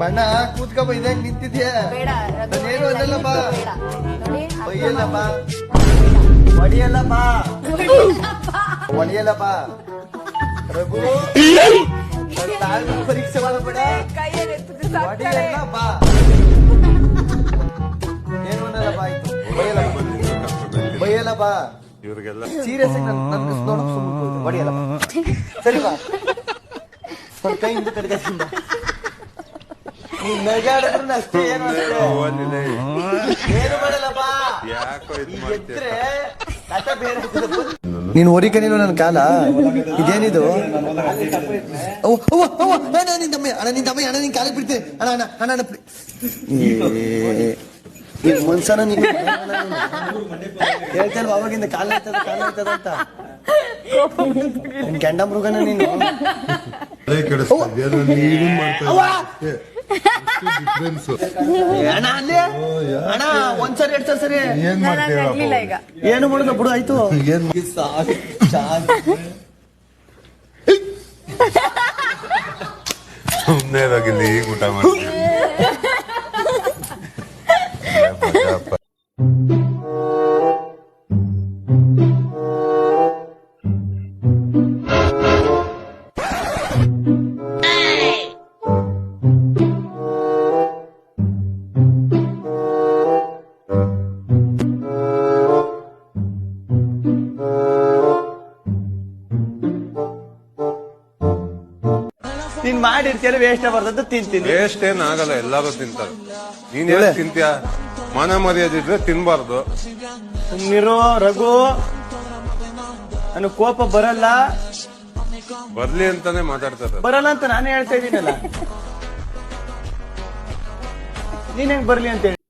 ಬಣ್ಣ ಕೂತ್ಕೊಬ ಇದಂಗ್ ನಿಂತಿದ್ಯಾ? ನಾನೇನು ಅನ್ನಲ್ಲ ಬಾ. ಬಾ. ರಘು ತಾಳ್ಮೆ ಪರೀಕ್ಷೆ ಮಾಡಬೇಡ. ಬಾ. ಏನು ಅನ್ನಲ್ಲ ಬಾ ಆಯ್ತು. ಬೈಯಲ್ಲ ಬಾ. ಬೈಯಲ್ಲ ಬಾ. ಇವ್ರಿಗೆಲ್ಲ ಸೀರಿಯಸ್ ಆಗಿ ನನ್ನ ಬಾ. ಸರಿ ಬಾ. ಸ್ವಲ್ಪ ಕೈ ಹಿಂದೆ ಬಾ ನೀನ್ ನಗಾಡಿದ್ರು ಅಷ್ಟೇ ಏನು ಅಷ್ಟೇ. ಓದಿದೆ. ಏನು ಮಾಡಲ್ಲ ಬಾ ಯಾಕೋ ಇದ್ ಮಾಡ್ತೀಯ ಎದ್ರೆ ಕಥ ಬೇರೆ ನೀನು ಹೊರಿಕ ನೀನು ನನ್ನ ಕಾಲ? ಇದೇನಿದು? ಅವ್ವ, ಅವ್ವ, ಅವ್ವ, ಅಣ್ಣ ನಿನ್ ತಮ್ಮ ಅಣ್ಣ ನಿನ್ ತಮ್ಮ ಅಣ್ಣ ನಿನ್ ಕಾಲಿಗೆ ಬಿಡ್ತೀನಿ. ಅಣ್ಣ ಅಣ್ಣ ಅಣ್ಣ ಅಣ್ಣ ಪ್ಲಿ- ಏ, ನೀನ್ ಮನ್ಸನ ನೀನು ಹೇಳ್ತಲ್ವ ಅವಾಗಿಂದ ಕಾಲ ಆಯ್ತದ ಕಾಲ ಆಯ್ತದ ಅಂತ? ನಿನ್ ಗಂಡ ಮೃಗನ ನೀನು? ಅದೇ ಕೆಡಿಸ್ತಾ ಇದೆಯಾ? ನಾನು ಮಾಡ್ತಾ ಇದ್ದೀನಿ. ಏ, ಅಣ್ಣ ಅಣ್ಣ ಒಂದ್ಸರಿ ಎರಡ್ ಸರಿ ಏನ್ ಈಗ ಏನು ಮಾಡುದ ಬಿಡು ಆಯ್ತು ಊಟ ಮಾಡ್ತೀನಿ. ನೀನ್ ಮಾಡಿರ್ತೀಯಲ್ಲ ವೇಸ್ಟ್ ಬರ್ತದ ತಿಂತೀನಿ. ವೇಸ್ಟ್ ಏನ್ ಆಗಲ್ಲ ಎಲ್ಲಾರು ತಿಂತಾರೆ. ನೀನ್ ಏನ್ ತಿಂತ್ಯಾ? ಮಾನ ಮರ್ಯಾದಿದ್ರೆ ತಿನ್ಬಾರ್ದು. ಸುಮ್ನಿರೋ ರಘು. ನನ್ ಕೋಪ ಬರಲ್ಲ. ಬರ್ಲಿ ಅಂತಾನೆ ಮಾತಾಡ್ತಾರೆ. ಬರಲ್ಲ ಅಂತ ನಾನೇ ಹೇಳ್ತಾ ಇದ್ದೀನಲ್ಲ. ನೀನ್ ಹೆಂಗ್ ಬರ್ಲಿ ಅಂತ ಹೇಳಿ.